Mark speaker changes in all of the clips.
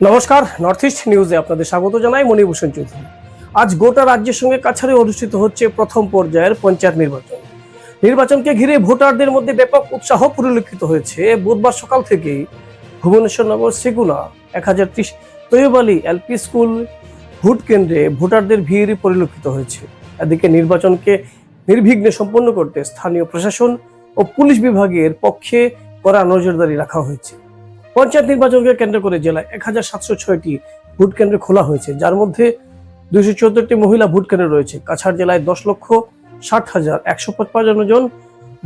Speaker 1: নমস্কার north east নিউজে আপনাদের স্বাগত জানাই মণিভূষণ চৌধুরী। আজ গোটা রাজ্যের সঙ্গে কাছাড়ে অনুষ্ঠিত হচ্ছে প্রথম পর্যায়ের পঞ্চায়েত নির্বাচন। নির্বাচনকে ঘিরে ভোটারদের মধ্যে ব্যাপক উৎসাহ পরিলক্ষিত হয়েছে। বুধবার সকাল থেকেই ভুবনেশ্বর নগর সেগুনা, এক হাজার ত্রিশ Taiyab Ali LP school vote কেন্দ্রে ভোটারদের ভিড় পরিলক্ষিত হয়েছে। এদিকে নির্বাচনকে নির্বিঘ্নে সম্পন্ন করতে স্থানীয় প্রশাসন ও পুলিশ বিভাগের পক্ষে কড়া নজরদারি রাখা হয়েছে। পঞ্চায়েত নির্বাচনকে কেন্দ্র করে জেলায় এক হাজার সাতশো ছয়টি ভোট কেন্দ্র খোলা হয়েছে, যার মধ্যে দুইশো চোদ্দটি মহিলা ভোট কেন্দ্র রয়েছে। কাছাড় জেলায় দশ লক্ষ ষাট হাজার একশো পঞ্চান্ন জন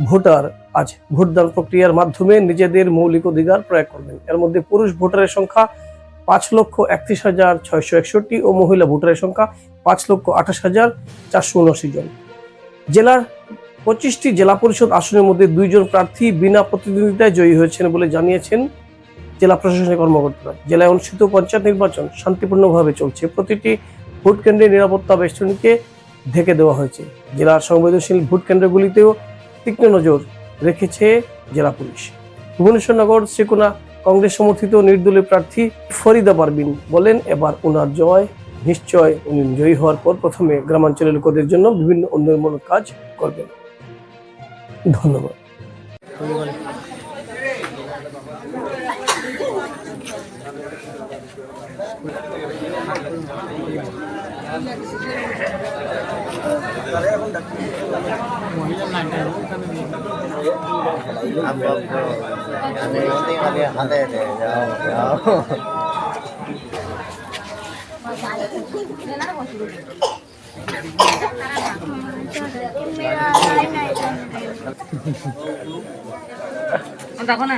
Speaker 1: ভোটার আজ ভোটদান প্রক্রিয়ার মাধ্যমে নিজেদের মৌলিক অধিকার প্রয়োগ করবেন। এর মধ্যে পুরুষ ভোটারের সংখ্যা পাঁচ লক্ষ একত্রিশ হাজার ছয়শো একষট্টি ও মহিলা ভোটারের সংখ্যা পাঁচ লক্ষ আঠাশ হাজার চারশো উনআশি জন। জেলার পঁচিশটি জেলা পরিষদ আসনের মধ্যে দুইজন প্রার্থী বিনা প্রতিদ্বন্দ্বিতায় জয়ী হয়েছেন বলে জানিয়েছেন জেলা প্রশাসনের কর্মকর্তারা। জেলায় অনুষ্ঠিত পঞ্চায়েত নির্বাচন শান্তিপূর্ণভাবে চলছে। প্রতিটি ভোট কেন্দ্রের নিরাপত্তা বেষ্টনীকে ঢেকে দেওয়া হয়েছে। জেলার সংবেদনশীল ভোট কেন্দ্রগুলিতেও তীক্ষ্ণ নজর রেখেছে জেলা পুলিশ। ভুবনেশ্বর নগর শ্রীকোনা কংগ্রেস সমর্থিত নির্দলীয় প্রার্থী ফরিদা পারবিন বলেন, এবার ওনার জয় নিশ্চয় উনি জয়ী হওয়ার পর প্রথমে গ্রামাঞ্চলের লোকদের জন্য বিভিন্ন উন্নয়নমূলক কাজ করবেন। ধন্যবাদ।
Speaker 2: দেখো না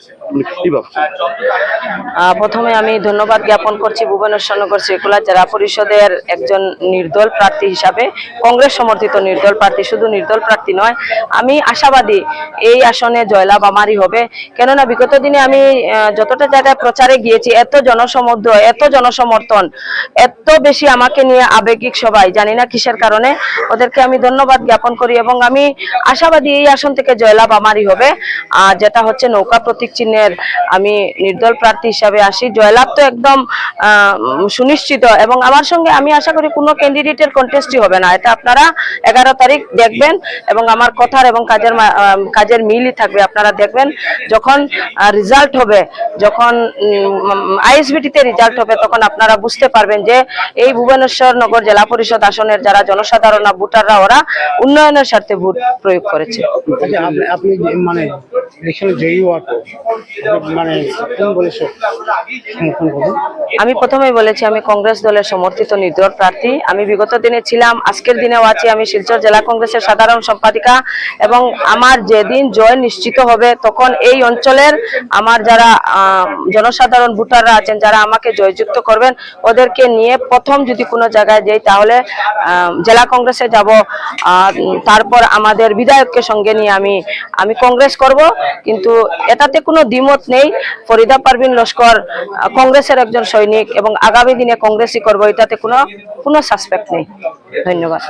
Speaker 2: hati de yao yao.
Speaker 3: দেখো না আহ, প্রথমে আমি ধন্যবাদ জ্ঞাপন করছি ভুবনেশ্বরনগর শ্রীকুলা জেলা পরিষদের একজন নির্দল প্রার্থী হিসাবে কংগ্রেস সমর্থিত নির্দল প্রার্থী শুধু নির্দল প্রার্থী নয় আমি আশাবাদী এই আসনে জয়লাভ আমারই হবে কেননা বিগত দিনে আমি যতটা জায়গায় প্রচারে গিয়েছি এত জনসমুদ্র এত জনসমর্থন এত বেশি আমাকে নিয়ে আবেগিক সবাই জানি না কিসের কারণে ওদেরকে আমি ধন্যবাদ জ্ঞাপন করি এবং আমি আশাবাদী এই আসন থেকে জয়লাভ আমারই হবে আর যেটা হচ্ছে নৌকা প্রতীক চিহ্নের আমি নির্দল প্রার্থী হিসাবে আসি। জয়লাভ তো একদম সুনিশ্চিত এবং আমার সঙ্গে আমি আশা করি কোনো ক্যান্ডিডেটের কন্টেস্টই হবে না। এটা আপনারা এগারো তারিখ দেখবেন এবং আমার কথার এবং কাজের কাজের মিলই থাকবে। আপনারা দেখবেন যখন রেজাল্ট হবে, যখন আইএসবিটিতে রেজাল্ট হবে, তখন আপনারা বুঝতে পারবেন যে এই ভুবনেশ্বর নগর জেলা পরিষদ আসনের যারা জনসাধারণ ভোটাররা, ওরা উন্নয়নের স্বার্থে ভোট প্রয়োগ করেছে।
Speaker 4: আচ্ছা আপনি মানে মানে
Speaker 3: আমি প্রথমেই বলেছি, আমি কংগ্রেস দলের সমর্থিত নির্দল প্রার্থী। আমি বিগত দিনে ছিলাম, আজকের দিনেও আছি। আমি শিলচর জেলা কংগ্রেসের সাধারণ সম্পাদিকা এবং আমার যেদিন জয় নিশ্চিত হবে, তখন এই অঞ্চলের আমার যারা জনসাধারণ ভোটাররা আছেন, যারা আমাকে জয়যুক্ত করবেন, ওদেরকে নিয়ে প্রথম যদি কোনো জায়গায় যাই, তাহলে জেলা কংগ্রেসে যাব। তারপর আমাদের বিধায়ককে সঙ্গে নিয়ে আমি আমি কংগ্রেস করব। কিন্তু এটাতে কোনো দ্বিমত নেই। ফরিদা পারভিন লস্কর কংগ্রেসের একজন সৈনিক এবং আগামী দিনে কংগ্রেসই করব, এটাতে কোনো কোনো সাসপেক্ট নেই। ধন্যবাদ।